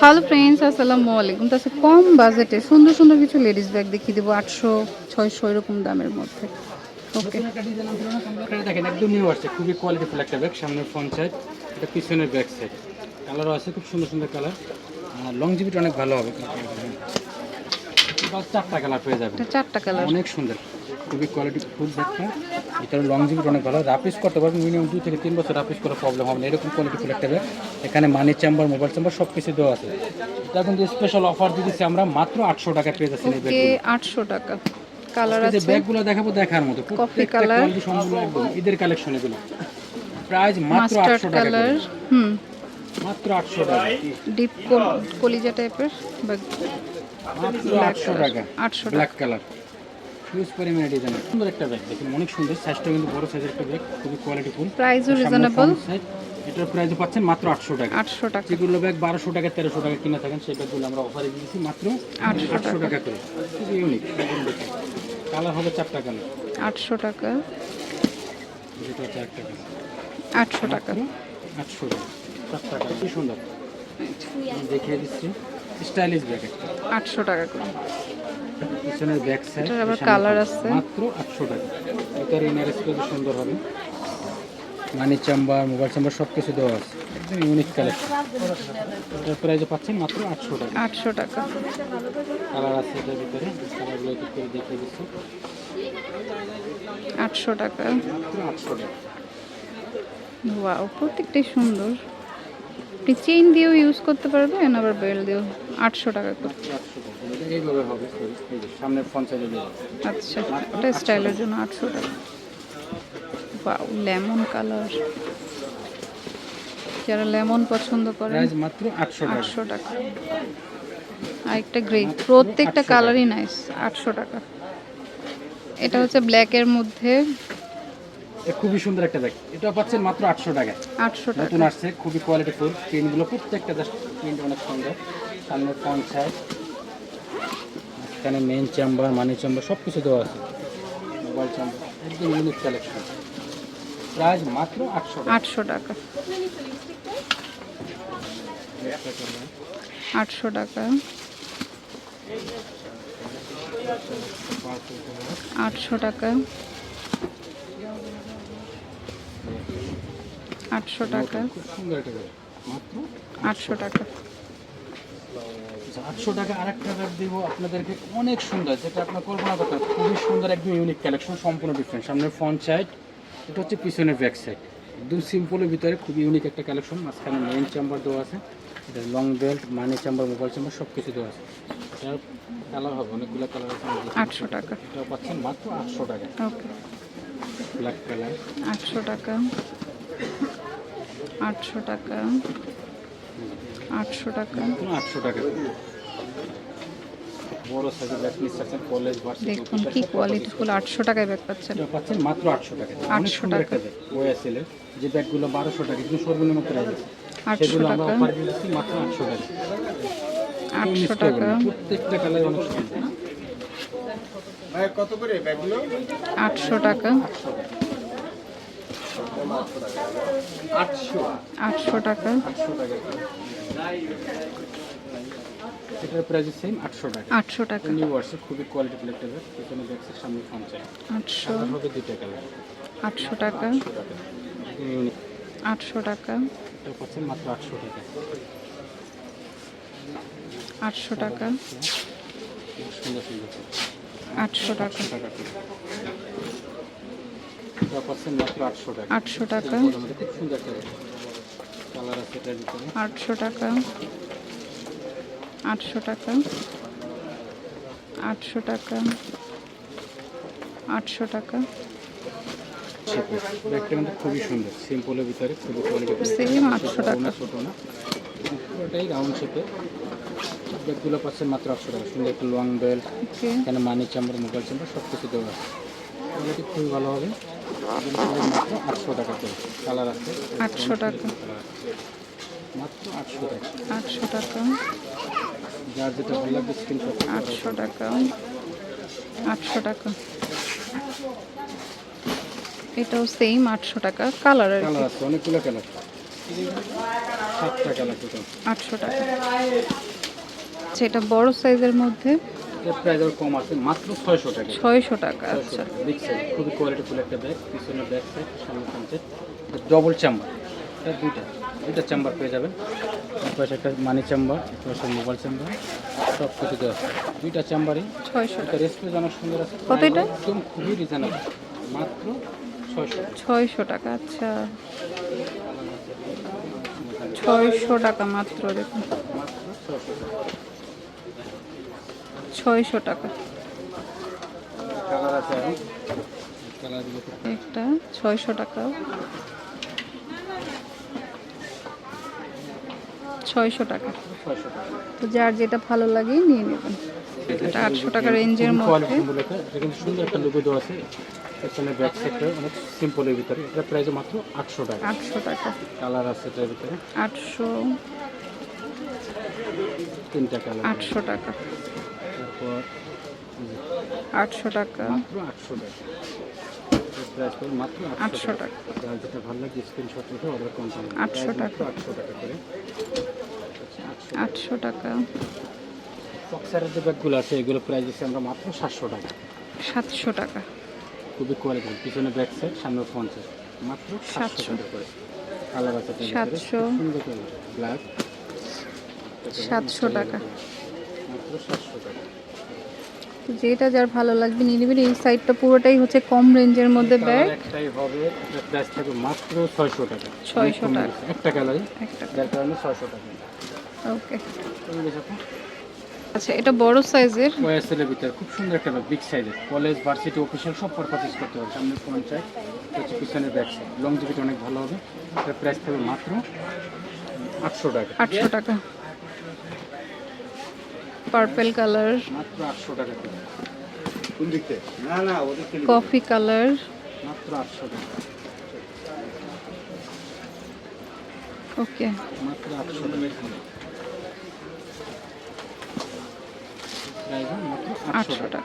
Hello friends আসসালামু আলাইকুম। তাছে কম বাজেটে সুন্দর সুন্দর কিছু লেডিস ব্যাগ দেখিয়ে দেবো আটশো ছয়শো এরকম দামের মধ্যে। ওকে দেখেন একদম নিউ আসছে খুবই কোয়ালিটিফুল একটা ব্যাগ সামনের ফ্রন্ট সাইড এটা পিছনের ব্যাক সাইড কালারও আছে খুব সুন্দর সুন্দর কালার আর লংজিভিটি অনেক ভালো হবে। চারটা কালার পেয়ে যাবে চারটা কালার অনেক সুন্দর। খুবই কোয়ালিটি ফুল ব্যাগটা এটার লংজিভিটি অনেক ভালো। রাপিস করতে পারবেন মিনিমাম দুই থেকে তিন বছর রাপিস করার প্রবলেম হবে না। এরকম কোয়ালিটি ফুল একটা এখানে মানি চেম্বার মোবাইল চেম্বার সব কিছু দেওয়া আছে। এটা কিন্তু স্পেশাল অফার দিতেছি আমরা মাত্র আটশো টাকা পেয়ে যাচ্ছি আটশো টাকা। কালার যে আছে। ব্যাগগুলো দেখাবো দেখার মতো colour। কোয়ালিটি সম্পূর্ণ একদম। ঈদের কালেকশন এগুলো। প্রাইস মাত্র মাস্টার্ড আটশো টাকা হুম। মাত্র আটশো টাকা। ডিপ কলিজা টাইপের ব্যাগ মাত্র Black আটশো color। টাকা। 800 টাকা। ব্ল্যাক কালার হিউজ পরিমাণে ডিজাইন সুন্দর একটা ব্যাগ দেখুন অনেক সুন্দর। সাইজটা কিন্তু বড় সাইজের একটা ব্যাগ খুবই কোয়ালিটি ফুল প্রাইসও রিজনেবল এটার প্রাইস পাচ্ছেন মাত্র আটশো টাকা। আটশো টাকা। যেগুলো ব্যাগ বারোশো টাকা তেরোশো টাকা কিনে থাকেন সেই ব্যাগগুলো আমরা অফারে দিয়েছি মাত্র 800 আটশো টাকা করে। খুবই ইউনিক কালার হবে চারটা কালার আটশো টাকা। যেটা একটা কালার আটশো টাকা। আটশো টাকা। চারটা কালার কি সুন্দর। দেখিয়ে দিচ্ছি। স্টাইলিশ ব্যাগ আটশো টাকা করে। পিছনের ব্যাক সাইড এটার আবার colour আছে। মাত্র আটশো টাকা। এটার ইনার স্পেস সুন্দর হবে। মানি চাম্বার মোবাইল চাম্বার সব কিছু দেওয়া আছে। একদম ইউনিক কালেকশন এটার প্রাইসে পাচ্ছেন মাত্র আটশো টাকা। আটশো টাকা। কালার আছে এটার ভিতরে। কালারগুলো একটু করে দেখিয়ে দিচ্ছি। আটশো টাকা। মাত্র আটশো টাকা। ওয়াও প্রত্যেকটাই সুন্দর। আপনি চেইন দিয়েও ইউজ করতে পারবেন আবার বেল দিয়েও আটশো টাকা করে। এটা এইভাবে হবে দেওয়া আছে। আচ্ছা ওটা স্টাইলের জন্য আটশো টাকা। ওয়াও লেমন কালার যারা লেমন পছন্দ প্রাইস মাত্র আটশো আটশো টাকা। আর একটা গ্রে প্রত্যেকটা কালারই নাইস আটশো টাকা। এটা হচ্ছে ব্ল্যাকের মধ্যে। খুবই সুন্দর একটা ব্যাগ এটা পাচ্ছেন মাত্র আটশো টাকা আটশো টাকা। নতুন আসছে খুবই কোয়ালিটি ফুল প্রিন্টগুলো প্রত্যেকটা জাস্ট প্রিন্ট অনেক সুন্দর। সামনে সাইড এখানে মেন চেম্বার মানি চেম্বার সব কিছু দেওয়া আছে। মোবাইল চেম্বার একদম ইউনিক কালেকশন প্রাইস মাত্র আটশো টাকা। আটশো টাকা। আটশো টাকা। আটশো টাকা। আটশো টাকা। আটশো টাকা। আটশো টাকা আরেকটা ব্যাগ দিব আপনাদেরকে। অনেক সুন্দর যেটা আপনার কল্পনা করতে। খুবই সুন্দর একদম ইউনিক কালেকশন সম্পূর্ণ ডিফারেন্ট সামনের ফ্রন্ট সাইড এটা হচ্ছে পিছনের ব্যাক সাইড একদম সিম্পলের ভিতরে খুবই ইউনিক একটা কালেকশন মাঝখানে মেইন চেম্বার দেওয়া আছে। এটা long belt money chamber mobile chamber সব কিছু দেওয়া আছে। এটার কালার হবে অনেকগুলো কালার আছে। আটশো টাকা। এটাও পাচ্ছেন মাত্র আটশো টাকা। ওকে। ব্ল্যাক কালার আটশো টাকা। আটশো টাকা। আটশো টাকা। আটশো টাকা। বড় সাইজের ব্যাগ নিচ্ছে আছেন কলেজ ভার্সিটি দেখুন কি কোয়ালিটি ফুল আটশো টাকায় ব্যাগ পাচ্ছেন। পাচ্ছেন মাত্র আটশো টাকা 800 টাকা। ব্যাগ ওয়াসেলের যে ব্যাগগুলো বারোশো টাকা কিন্তু সর্বনিম্ন প্রাইস আছে 800 আমরা টাকা। অফার দিচ্ছি মাত্র আটশো টাকা কেউ miss আটশো করবেন টাকা প্রত্যেকটা কালার অনেক সুন্দর। আটশো টাকা। আটশো। আটশো টাকা। আটশো টাকা এটার প্রাইস সেম আটশো টাকা আটশো টাকা নিউ আসছে খুবই কোয়ালিটি ফুল একটা ব্যাগ পেছনে ব্যাগসের সামনে ফোন চাই আটশো কালার হবে দুইটা কালার আটশো টাকা আটশো টাকা একদম ইউনিক আটশো টাকা এটা পাচ্ছেন মাত্র আটশো টাকা আটশো টাকা সুন্দর সুন্দর আটশো টাকা টাকা করে এটা পাচ্ছেন মাত্র আটশো টাকা আটশো টাকা খুব সুন্দর কালার আছে এটার ভিতরে আটশো টাকা আটশো টাকা। আটশো টাকা। আটশো টাকা। ব্যাগটা কিন্তু খুবই সুন্দর। সিম্পলের ভিতরে খুবই কোয়ালিটি Same 800 টাকা। ছোটো না। পুরোটাই রাউন্ড শেপে ব্যাগগুলো পাচ্ছেন মাত্র আটশো টাকা। সুন্দর একটা লং বেল্ট ওকে এখানে মানি চাম্বার মোবাইল চাম্বার সব কিছু দেওয়া আছে। কোয়ালিটি খুবই ভালো হবে। মাত্র আটশো টাকা করে। কালার আছে। 800 টাকা। মাত্র আটশো টাকা। আটশো টাকা। যার যেটা ভালো লাগবে স্ক্রিনশট আটশো টাকা। আটশো টাকা। এটাও সেম আটশো টাকা। কালার আর কালার আছে অনেকগুলো কালার সাতটা কালার টোটাল আটশো টাকা। আচ্ছা এটা বড় সাইজের মধ্যে? এর প্রাইস কম আছে মাত্র ছয়শো টাকা। ছয়শো টাকা আচ্ছা। বিগ সাইজ খুবই কোয়ালিটিফুল একটা ব্যাগ পিছনে ব্যাগ সাইড সামনে ফ্রন্টে ডবল চেম্বার এটা দুইটা। দুইটা চেম্বার পেয়ে যাবেন। পাশে একটা মানি চেম্বার পাশে মোবাইল চেম্বার সব কিছু দেওয়া আছে। দুইটা চেম্বারই ছয়শো। রেসপেজ অনেক সুন্দর আছে। কত এটা? একদম খুবই রিজনেবল মাত্র ছয়শো। ছয়শো টাকা আচ্ছা। ছয়শো টাকা মাত্র দেখুন। ছয়শো টাকা। একটা ছয়শো টাকা। ছয়শো টাকা। তো যার যেটা ভালো লাগে নিয়ে নেবেন। এটা আটশো টাকা রেঞ্জের মধ্যে। সুন্দর একটা দেওয়া আছে। এখানে ব্যাক সাইডটা অনেক সিম্পলের ভিতরে। এটা প্রাইস মাত্র আটশো টাকা। আটশো টাকা। কালার আছে এটার ভিতরে। আটশো তিনটা কালার আটশো টাকা। তারপর আটশো টাকা। মাত্র আটশো টাকা। প্রাইস পড়ে মাত্র আটশো আটশো টাকা। টাকা যার যেটা ভালো লাগে স্ক্রিনশট রেখে অর্ডার কনফার্ম 800 টাকা। আটশো টাকা করে। আটশো আটশো টাকা। বক্সারের যে ব্যাগগুলো আছে এগুলো প্রাইস দিচ্ছি আমরা মাত্র সাতশো টাকা। সাতশো টাকা। খুবই কোয়ালিটি পিছনে ব্যাক সাইড সামনে ফ্রন্ট সাইড মাত্র সাতশো 700 টাকা করে। কালার আছে 700 সুন্দর কালার ব্ল্যাক 700 টাকা। মাত্র সাতশো টাকা। তো যেটা যার ভালো লাগবে নিয়ে নেবেন। এই সাইডটা পুরোটাই হচ্ছে কম রেঞ্জের মধ্যে ব্যাগ একটাই হবে প্রাইস থাকবে মাত্র ছয়শো টাকা। 600 টাকা। একটা কালারই একটা যার কারণে ছয়শো টাকা। ওকে আচ্ছা এটা বড় সাইজের ওয়াইএসএলের ভিতরে খুব সুন্দর একটা ব্যাগ বিগ সাইজের কলেজ ভার্সিটি অফিসিয়াল সব পারপাস করতে হবে। সামনে পঞ্চায়েত হচ্ছে পিছনের সাইড লং জিবিটি অনেক ভালো হবে। এটার প্রাইস থাকবে মাত্র আটশো টাকা। আটশো টাকা। Purple colour coffee colour okay আটশো টাকা।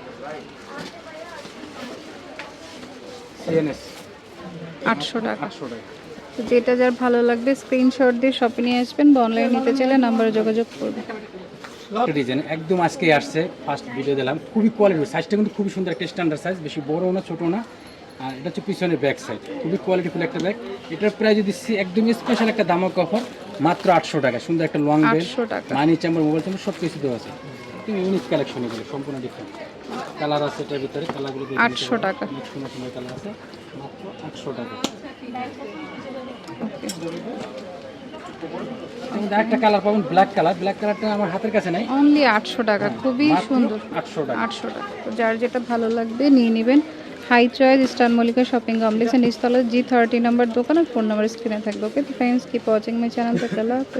আটশো আটশো টাকা। টাকা। আটশো টাকা। তো যেটা যার ভালো লাগবে স্ক্রিনশট দিয়ে শপে নিয়ে আসবেন বা অনলাইনে নিতে চাইলে নাম্বারে যোগাযোগ করবেন। ডিজাইন একদম আজকে আসছে ফার্স্ট ভিডিও দিলাম। খুবই কোয়ালিটি সাইজটা কিন্তু খুবই সুন্দর একটা স্ট্যান্ডার্ড সাইজ বেশি বড়ও না ছোটো না। আর এটা হচ্ছে পিছনের ব্যাক সাইড খুবই কোয়ালিটিফুল একটা ব্যাগ এটার প্রাইস দিচ্ছি একদম স্পেশাল একটা দামক অফার মাত্র আটশো টাকা সুন্দর একটা লং বেল আটশো টাকা। মানি চাম্বার মোবাইল চাম্বার সব কিছু দেওয়া আছে। ইউনিক কালেকশন এগুলো সম্পূর্ণ ডিফারেন্ট কালার আছে এটার ভিতরে কালারগুলো 800 টাকা। সুন্দর সুন্দর কালার আছে মাত্র আটশো টাকা। একটা কালার পাবেন ব্ল্যাক কালার ব্ল্যাক কালারটা আমার হাতের কাছে নাই। অনলি আটশো টাকা খুবই সুন্দর। 800 টাকা। আটশো টাকা। যার যেটা ভালো লাগবে নিয়ে নেবেন। High choice star Mallika shopping complex নিচতলা জি থার্টি নাম্বার দোকান আর ফোন নাম্বার স্ক্রিনে থাকবে ওকে তো friends keep watching my channel তো